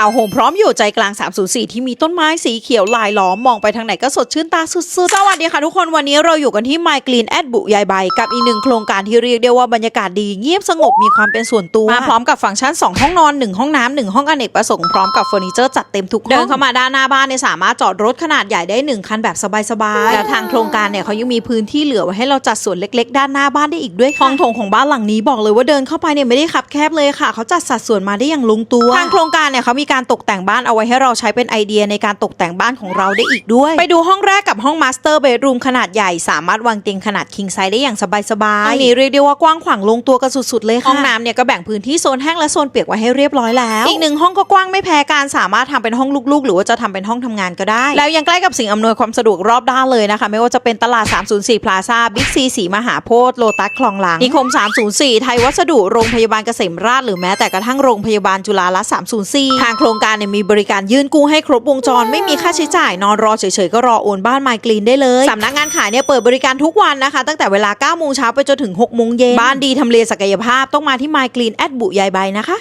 าวโฮมพร้อมอยู่ใจกลาง 304 ที่มีต้นไม้สีเขียวลายล้อมมองไปทางไหนก็สดชื่นตาสุดๆ สวัสดีค่ะทุกคนวันนี้เราอยู่กันที่ My Green at บุยายใบ กับอีกหนึ่งโครงการที่เรียกได้ว่าบรรยากาศดีเงียบสงบมีความเป็นส่วนตัว มาพร้อมกับฟังก์ชัน 2 ห้องนอน 1 ห้องน้ำหนึ่งห้องอเนกประสงค์พร้อมกับเฟอร์นิเจอร์จัดเต็มทุกห้องเดินเข้ามาด้านหน้าบ้านเนี่ยสามารถจอดรถขนาดใหญ่ได้หนึ่งคันแบบสบายๆแล้วทางโครงการเนี่ยเขายังมีพื้นที่เหลือไว้ให้เราจัดสวนเล็ก ๆ ด้านหน้าบ้านได้อีกด้วยค่ะห้องโถงของบ้านหลังนี้บอกเลยว่าเดินเข้าไปเนี่ยไม่ได้ขับแคบเลยค่ะเขาจัดสัดส่วนมาได้อย่างลงตัวทางโครงการเนี่ยเขามีการตกแต่งบ้านเอาไว้ให้เราใช้เป็นไอเดียในการตกแต่งบ้านของเราได้อีกด้วย ไปดูห้องแรกกับห้องมาสเตอร์เบดรูมขนาดใหญ่สามารถวางเตียงขนาดคิงไซส์ได้อย่างสบายๆห้องนี้เรียกได้ว่ากว้างขวางลงตัวกันสุดๆเลยค่ะห้องน้ำเนี่ยก็แบ่งพื้นที่โซนแห้งและโซนเปียกไว้ให้เรียบร้อยแล้ว อีกหนึ่งห้องก็กว้างไม่แพ้กันสามารถทำเป็นห้องลูกๆ หรือว่าจะทำเป็นห้องทำงานก็ได้ แล้วยังใกล้กับสิ่งอำนวยความสะดวกรอบด้านเลยนะคะ ไม่ว่าจะเป็นตลาด 304 พลาซ่าบิ๊กซีสีมหาโพธิ์โลตัสคลองหลังนิคม 304 ไทยวัสดุโรงพยาบาลเกษมราชหรือแม้แต่กระทั่งโรงพยาบาลจุฬาลัตน์304ทางโครงการเนี่ยมีบริการยื่นกู้ให้ครบวงจร ไม่มีค่าใช้จ่ายนอนรอเฉยๆก็รอโอนบ้านไมกรีนได้เลยสำนักงานขายเนี่ยเปิดบริการทุกวันนะคะ ตั้งแต่เวลา9โมงเช้าไปจนถึง6โมงเย็นบ้านดีทำเลศักยภาพต้องมาที่ไมกรีนแอดบุยายใบนะคะ